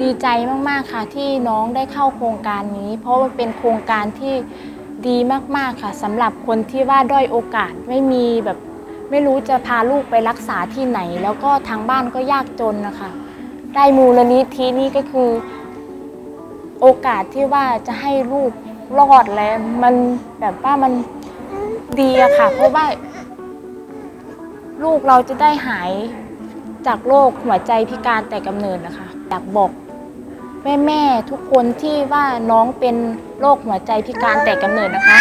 ดีใจมากๆค่ะที่น้องได้เข้าโครงการนี้ เพราะมันเป็นโครงการที่ดีมากๆค่ะสำหรับคนที่ว่าด้อยโอกาสไม่มีแบบไม่รู้จะพาลูกไปรักษาที่ไหน แล้วก็ทางบ้านก็ยากจนนะคะ ได้มูลนิธินี่ก็คือ โอกาสที่ว่าจะให้ลูกรอดแล้วมันแบบว่ามันดีอะค่ะ เพราะว่า ลูกเราจะได้หายจากโรคหัวใจพิการแต่กำเนิดนะคะอยากบอก แม่ๆทุกคนที่ว่าน้องเป็นโรคหัวใจพิการแต่กำเนิดนะคะ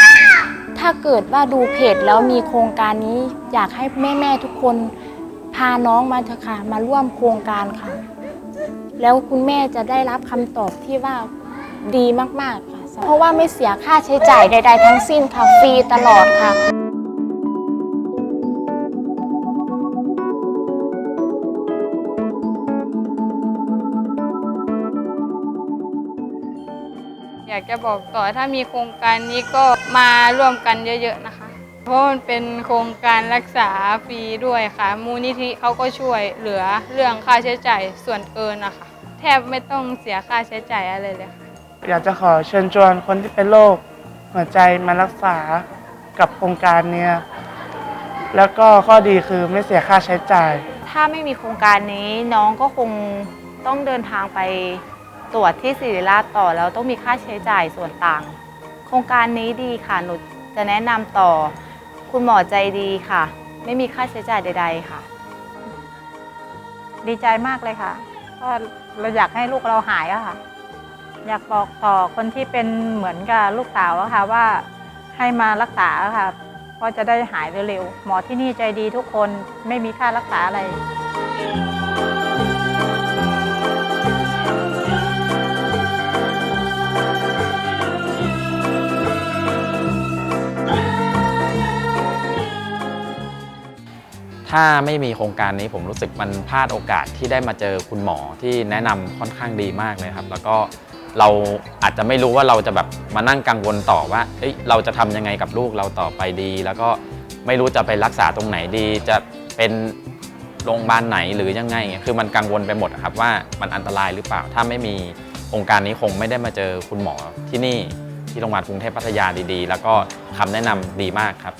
ถ้าเกิดว่าดูเพจแล้วมีโครงการนี้ อยากให้แม่ๆทุกคนพาน้องมาเถอะค่ะมาร่วมโครงการค่ะ แล้วคุณแม่จะได้รับคำตอบที่ว่าดีมากๆค่ะ เพราะว่าไม่เสียค่าใช้จ่ายใด ๆ ทั้งสิ้นค่ะฟรีตลอดค่ะ อยากจะบอกต่อถ้ามีโครงการนี้ก็มาร่วมกันเยอะๆนะคะ เพราะมันเป็นโครงการรักษาฟรีด้วยค่ะ มูลนิธิเขาก็ช่วยเหลือเรื่องค่าใช้จ่ายส่วนเกินนะคะแทบไม่ต้องเสียค่าใช้จ่ายอะไรเลยค่ะอยากจะขอเชิญชวนคนที่เป็นโรคหัวใจมารักษากับโครงการเนี้ยแล้วก็ข้อดีคือไม่เสียค่าใช้จ่าย ถ้าไม่มีโครงการนี้น้องก็คงต้องเดินทางไป ตรวจที่ศิริราชต่อแล้วต้องมีค่าใช้จ่ายส่วนต่าง โครงการนี้ดีค่ะหนูจะแนะนำต่อ คุณหมอใจดีค่ะ ไม่มีค่าใช้จ่ายใด ๆ ค่ะ ดีใจมากเลยค่ะเพราะเราอยากให้ลูกเราหายอะค่ะ อยากบอกต่อคนที่เป็นเหมือนกับลูกสาวอะค่ะว่าให้มารักษาค่ะเพราะจะได้หายเร็วๆหมอที่นี่ใจดีทุกคนไม่มีค่ารักษาอะไร ถ้าไม่มีโครงการนี้ผมรู้สึกมันพลาดโอกาสที่ได้มาเจอคุณหมอที่แนะนำค่อนข้างดีมากเลยครับ แล้วก็เราอาจจะไม่รู้ว่าเราจะแบบมานั่งกังวลต่อว่าเอ้ยเราจะทำยังไงกับลูกเราต่อไปดี แล้วก็ไม่รู้จะไปรักษาตรงไหนดี จะเป็นโรงพยาบาลไหนหรือยังไง คือมันกังวลไปหมดครับว่ามันอันตรายหรือเปล่า ถ้าไม่มีโครงการนี้คงไม่ได้มาเจอคุณหมอที่นี่ที่โรงพยาบาลกรุงเทพพัทยาดีๆ แล้วก็คำแนะนำดีมากครับ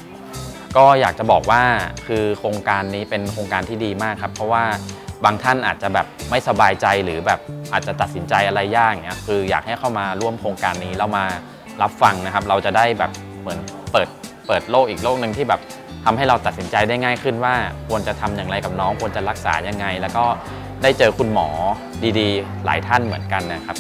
ก็อยากจะบอกว่าคือโครงการนี้เป็นโครงการที่ดีมากครับ เพราะว่าบางท่านอาจจะแบบไม่สบายใจหรือแบบอาจจะตัดสินใจอะไรยากเงี้ยคืออยากให้เข้ามาร่วมโครงการนี้แล้วมารับฟังนะครับ เราจะได้แบบเหมือนเปิดเปิดโลกอีกโลกหนึ่งที่แบบทำให้เราตัดสินใจได้ง่ายขึ้นว่าควรจะทำอย่างไรกับน้องควรจะรักษายังไง แล้วก็ได้เจอคุณหมอดีๆ หลายท่านเหมือนกันนะครับ